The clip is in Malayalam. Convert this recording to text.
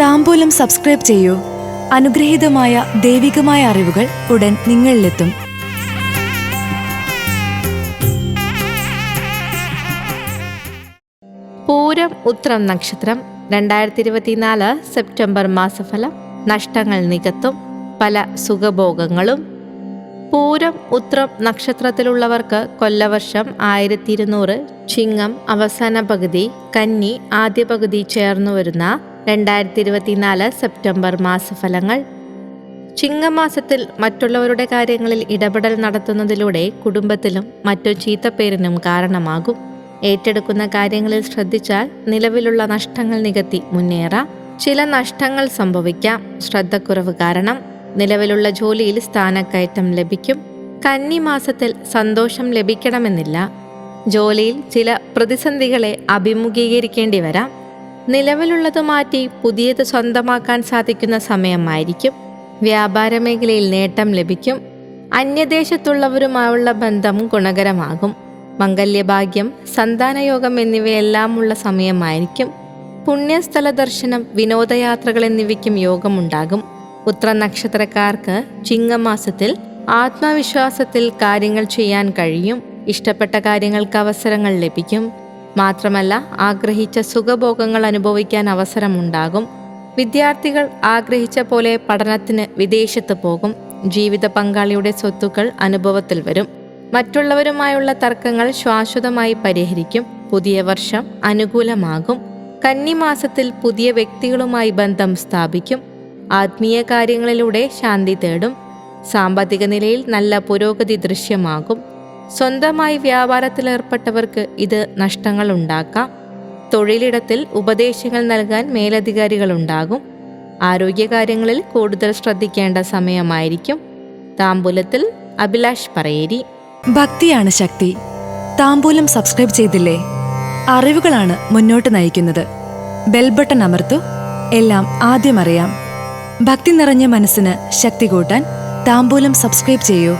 താമ്പൂലം സബ്സ്ക്രൈബ് ചെയ്യൂ. അനുഗ്രഹീതമായ ദൈവികമായ അറിവുകൾ ഉടൻ നിങ്ങളിലെത്തും. പൂരം ഉത്രം നക്ഷത്രം രണ്ടായിരത്തി ഇരുപത്തിനാല് സെപ്റ്റംബർ മാസഫലം. നഷ്ടങ്ങൾ നികത്തും പല സുഖഭോഗങ്ങളും. പൂരം ഉത്രം നക്ഷത്രത്തിലുള്ളവർക്ക് കൊല്ലവർഷം ആയിരത്തി ഇരുന്നൂറ് ചിങ്ങം അവസാന പകുതി കന്നി ആദ്യ പകുതി ചേർന്നു വരുന്ന രണ്ടായിരത്തി ഇരുപത്തിനാല് സെപ്റ്റംബർ മാസഫലങ്ങൾ. ചിങ്ങമാസത്തിൽ മറ്റുള്ളവരുടെ കാര്യങ്ങളിൽ ഇടപെടൽ നടത്തുന്നതിലൂടെ കുടുംബത്തിലും മറ്റു ചീത്തപ്പേരിനും കാരണമാകും. ഏറ്റെടുക്കുന്ന കാര്യങ്ങളിൽ ശ്രദ്ധിച്ചാൽ നിലവിലുള്ള നഷ്ടങ്ങൾ നികത്തി മുന്നേറാം. ചില നഷ്ടങ്ങൾ സംഭവിക്കാം. ശ്രദ്ധക്കുറവ് കാരണം നിലവിലുള്ള ജോലിയിൽ സ്ഥാനക്കയറ്റം ലഭിക്കും. കന്നി മാസത്തിൽ സന്തോഷം ലഭിക്കണമെന്നില്ല. ജോലിയിൽ ചില പ്രതിസന്ധികളെ അഭിമുഖീകരിക്കേണ്ടി വരാം. നിലവിലുള്ളത് മാറ്റി പുതിയത് സ്വന്തമാക്കാൻ സാധിക്കുന്ന സമയമായിരിക്കും. വ്യാപാര മേഖലയിൽ നേട്ടം ലഭിക്കും. അന്യദേശത്തുള്ളവരുമായുള്ള ബന്ധം ഗുണകരമാകും. മംഗല്യഭാഗ്യം സന്താനയോഗം എന്നിവയെല്ലാം ഉള്ള സമയമായിരിക്കും. പുണ്യസ്ഥല ദർശനം വിനോദയാത്രകൾ എന്നിവയ്ക്കും യോഗമുണ്ടാകും. ഉത്ര നക്ഷത്രക്കാർക്ക് ചിങ്ങമാസത്തിൽ ആത്മവിശ്വാസത്തിൽ കാര്യങ്ങൾ ചെയ്യാൻ കഴിയും. ഇഷ്ടപ്പെട്ട കാര്യങ്ങൾക്ക് അവസരങ്ങൾ ലഭിക്കും. മാത്രമല്ല ആഗ്രഹിച്ച സുഖഭോഗങ്ങൾ അനുഭവിക്കാൻ അവസരമുണ്ടാകും. വിദ്യാർത്ഥികൾ ആഗ്രഹിച്ച പോലെ പഠനത്തിന് വിദേശത്ത് പോകും. ജീവിത പങ്കാളിയുടെ സ്വത്തുക്കൾ അനുഭവത്തിൽ വരും. മറ്റുള്ളവരുമായുള്ള തർക്കങ്ങൾ ശാശ്വതമായി പരിഹരിക്കും. പുതിയ വർഷം അനുകൂലമാകും. കന്നിമാസത്തിൽ പുതിയ വ്യക്തികളുമായി ബന്ധം സ്ഥാപിക്കും. ആത്മീയ കാര്യങ്ങളിലൂടെ ശാന്തി തേടും. സാമ്പത്തിക നിലയിൽ നല്ല പുരോഗതി ദൃശ്യമാകും. സ്വന്തമായി വ്യാപാരത്തിലേർപ്പെട്ടവർക്ക് ഇത് നഷ്ടങ്ങൾ ഉണ്ടാക്കാം തൊഴിലിടത്തിൽ ഉപദേശങ്ങൾ നൽകാൻ മേലധികാരികളുണ്ടാകും. ആരോഗ്യകാര്യങ്ങളിൽ കൂടുതൽ ശ്രദ്ധിക്കേണ്ട സമയമായിരിക്കും. താമ്പൂലത്തിൽ അഭിലാഷ് പറയേരി. ഭക്തിയാണ് ശക്തി. താമ്പൂലം സബ്സ്ക്രൈബ് ചെയ്തില്ലേ? അറിവുകളാണ് മുന്നോട്ട് നയിക്കുന്നത്. ബെൽബട്ടൺ അമർത്തു. എല്ലാം ആദ്യം അറിയാം. ഭക്തി നിറഞ്ഞ മനസ്സിന് ശക്തി കൂട്ടാൻ താമ്പൂലം സബ്സ്ക്രൈബ് ചെയ്യൂ.